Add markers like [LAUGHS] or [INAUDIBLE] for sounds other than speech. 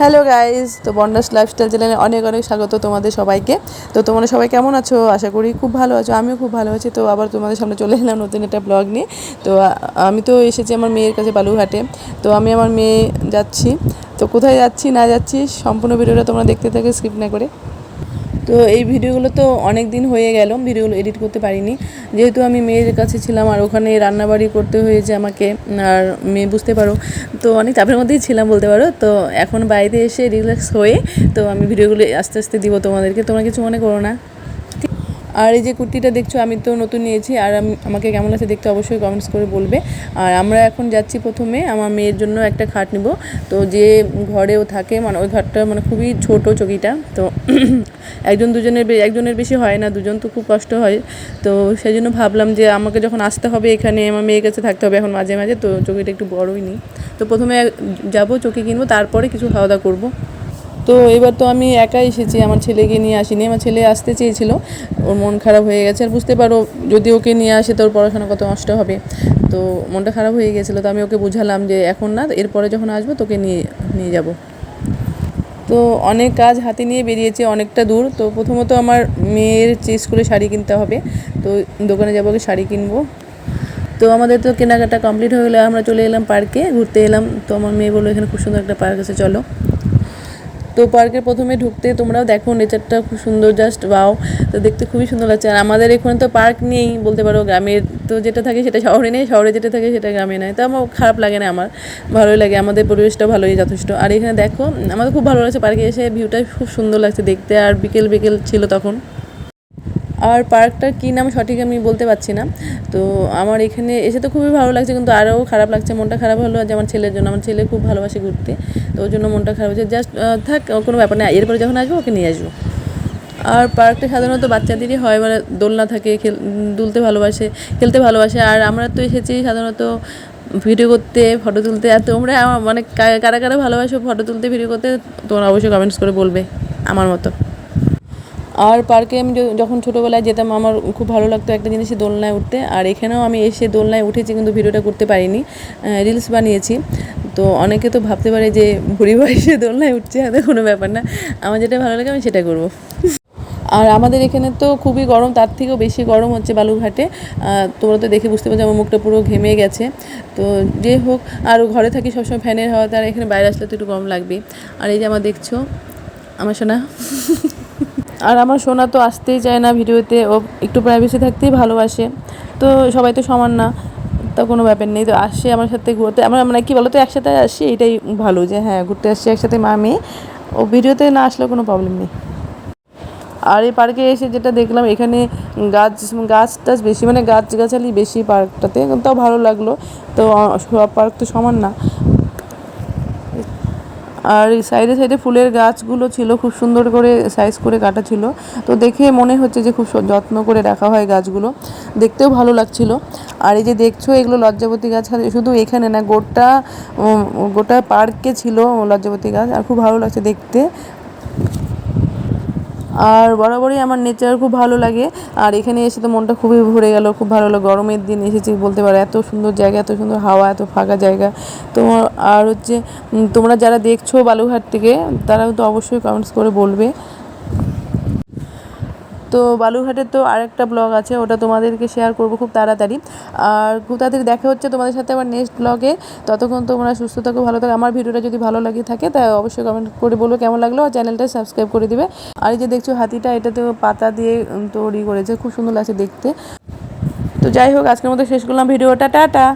Hello guys তো বন্ডাস lifestyle চ্যানেলে অনেক অনেক স্বাগত তোমাদের সবাইকে। তো তোমরা সবাই কেমন আছো? আশা করি খুব ভালো আছো। আমিও খুব ভালো আছি। তো আবার তোমাদের সামনে চলে এলাম নতুন একটা ব্লগ নিয়ে। তো আমি তো এসেছি আমার মেয়ের কাছে বালুঘাটে তো আমি আমার মেয়ে যাচ্ছি। তো কোথায় যাচ্ছি, না যাচ্ছি, সম্পূর্ণ ভিডিওটা তোমরা দেখতে থাকে স্কিপ না করে। তো এই ভিডিওগুলো তো অনেক দিন হয়ে গেল, ভিডিওগুলো এডিট করতে পারিনি। যেহেতু আমি মেয়ের কাছে ছিলাম আর ওখানে রান্নাবাড়ি করতে হয়েছে আমাকে, আর মেয়ে বুঝতে পারো, তো অনেক চাপের মধ্যেই ছিলাম বলতে পারো। তো এখন বাইরে এসে রিল্যাক্স হয়ে, তো আমি ভিডিওগুলো আস্তে আস্তে দিব তোমাদেরকে। তোমরা কিছু মনে করো না। আর এই যে কুর্তিটা দেখছ, আমি তো নতুন নিয়েছি, আর আমি- আমাকে কেমন লাগছে দেখতে অবশ্যই কমেন্টস করে বলবে। আর আমরা এখন যাচ্ছি প্রথমে, আমার মেয়ের জন্য একটা খাট নিব। তো যে ঘরেও থাকে মানে ওই ঘরটা মানে খুবই ছোট চকিটা, তো [CLEARS THROAT] একজন দুজনের একজনের বেশি হয় না, দুজন তো খুব কষ্ট হয়। তো সেই জন্য ভাবলাম যে আমাকে যখন আসতে হবে এখানে, আমার মেয়ের কাছে থাকতে হবে এখন মাঝে মাঝে, তো চকিটা একটু বড়ই নিই। তো প্রথমে যাব, চকি কিনবো, তারপরে কিছু খাওয়া দাওয়া করব। তো এবার তো আমি একাই এসেছি, আমার ছেলেকে নিয়ে আসিনি, আমার ছেলে আসতে চেয়েছিল, ওর মন খারাপ হয়ে গেছে। আর বুঝতে পারো, যদি ওকে নিয়ে আসে তোর পড়াশোনা কত নষ্ট হবে। তো মনটা খারাপ হয়ে গেছিল, তো আমি ওকে বুঝালাম যে এখন না, এরপরে যখন আসব তোকে নিয়ে নিয়ে যাব। তো অনেক কাজ হাতে নিয়ে বেরিয়েছে, অনেকটা দূর। তো প্রথমত আমার মেয়ের যে স্কুলে শাড়ি কিনতে হবে, তো দোকানে যাব ওকে শাড়ি কিনবো। তো আমাদের তো কেনাকাটা কমপ্লিট হয়ে গেলে, আমরা চলে এলাম পার্কে, ঘুরতে এলাম। তো আমার মেয়ে বলল, এখানে খুব সুন্দর একটা পার্ক আছে, চলো। তো পার্কে প্রথমে ঢুকতে তোমরাও দেখো নেচারটা খুব সুন্দর জাস্ট বাও তো দেখতে খুবই সুন্দর লাগছে। আর আমাদের এখানে তো পার্ক নেই বলতে পারো, গ্রামের তো যেটা থাকে সেটা শহরে নেই, শহরে যেটা থাকে সেটা গ্রামে নেয় তো আমার খারাপ লাগে না আমার, ভালোই লাগে, আমাদের পরিবেশটা ভালোই যথেষ্ট। আর এখানে দেখো, আমাদের খুব ভালো লাগছে পার্কে এসে ভিউটা খুব সুন্দর লাগছে দেখতে, আর বিকেল বিকেল ছিল তখন। আর পার্কটার কী নাম সঠিক আমি বলতে পারছি না। তো আমার এখানে এসে তো খুবই ভালো লাগছে, কিন্তু আরও খারাপ লাগছে। মনটা খারাপ হলো যে আমার ছেলের জন্য। আমার ছেলে খুব ভালোবাসে ঘুরতে, তো ওর জন্য মনটা খারাপ হচ্ছে। জাস্ট থাক কোনো ব্যাপার না। এরপরে যখন আসব, ওকে নিয়ে আসব। আর পার্কটা সাধারণত বাচ্চাদেরই হয় মানে দোলনা থাকে, খেল, দুলতে ভালোবাসে, খেলতে ভালোবাসে। আর আমরা তো এসেছি সাধারণত ভিডিও করতে, ফটো তুলতে। আর তোমরা মানে কারা কারা ভালোবাসো ফটো তুলতে, ভিডিও করতে, তোমরা অবশ্যই কমেন্টস করে বলবে, আমার মতো। আর পার্কে আমি যখন ছোটোবেলায় যেতাম, আমার খুব ভালো লাগতো একটা জিনিসে দোলনায় উঠতে। আর এখানেও আমি এসে দোলনায় উঠেছি, কিন্তু ভিডিওটা করতে পারিনি। রিলস বানিয়েছি। তো অনেকে তো ভাবতে পারে যে, বুড়ি বয়সে দোলনায় উঠছে হাতে কোনো ব্যাপার না। আমার যেটা ভালো লাগে, আমি সেটা করব। আর আমাদের এখানে তো খুবই গরম, তার থেকেও বেশি গরম হচ্ছে বালুঘাটে তোমরা তো দেখে বুঝতে পারছ, আমার মুখটা পুরো ঘেমে গেছে। তো যে হোক, আর ঘরে থাকি সবসময় ফ্যানের হাওয়া আর এখানে বাইরে আসলে তো একটু গরম লাগবে আর এই যে আমার দেখছ, আমার সোনা। [LAUGHS] আর আমার সোনা তো আসতেই চায় না ভিডিওতে, ও একটু প্রাইভেসি থাকতেই ভালোবাসে। তো সবাই তো সমান না, তা কোনো ব্যাপার নেই। তো আসছে আমার সাথে ঘুরতে। আমরা মানে কি বলতো, একসাথে আসি, এটাই ভালো যে হ্যাঁ ঘুরতে আসছি একসাথে মা, মেয়ে। ও ভিডিওতে না আসলেও কোনো প্রবলেম নেই। আর এই পার্কে এসে যেটা দেখলাম, এখানে গাছ গাছ টাছ বেশি মানে গাছ গাছালি বেশি পার্কটাতে তাও ভালো লাগল। তো সব পার্ক তো সমান না। আর সাইডে সাইডে ফুলের গাছগুলো ছিল, খুব সুন্দর করে সাইজ করে কাটা ছিল। তো দেখে মনে হচ্ছে যে খুব যত্ন করে রাখা হয় গাছগুলো। দেখতেও ভালো লাগছিল। আর এই যে দেখছ, এগুলো লজ্জাবতী গাছ। শুধু এখানে না, গোটা গোটা পার্কে ছিল লজ্জাবতী গাছ। আর খুব ভালো লাগছে দেখতে। আর বরাবরই আমার নেচার খুব ভালো লাগে। আর এখানে এসে তো মনটা খুবই ভরে গেল, খুব ভালো লাগল। গরমের দিন এসেছি বলতে পারো, এত সুন্দর জায়গা, এত সুন্দর হাওয়া, এত ফাঁকা জায়গা। তো আর হচ্ছে তোমরা যারা দেখছ বালুঘাট থেকে তারা তো অবশ্যই কমেন্টস করে বলবে। তো বালুরঘাটের তো আরেকটা ব্লগ আছে, ওটা তোমাদেরকে শেয়ার করব খুব তাড়াতাড়ি। আর খুব তাড়াতাড়ি দেখা হচ্ছে তোমাদের সাথে আবার নেক্সট ব্লগে ততক্ষণ তোমরা সুস্থ থাকো, ভালো থাকো। আমার ভিডিওটা যদি ভালো লাগে থাকে তা অবশ্যই কমেন্ট করে বলব কেমন লাগল। আর চ্যানেলটা সাবস্ক্রাইব করে দিবে। আর এই যে দেখছ হাতিটা এটাতেও পাতা দিয়ে তৈরি করেছে। খুব সুন্দর লাগছে দেখতে। তো যাই হোক, আজকের মতো শেষ করলাম ভিডিওটা। টাটা!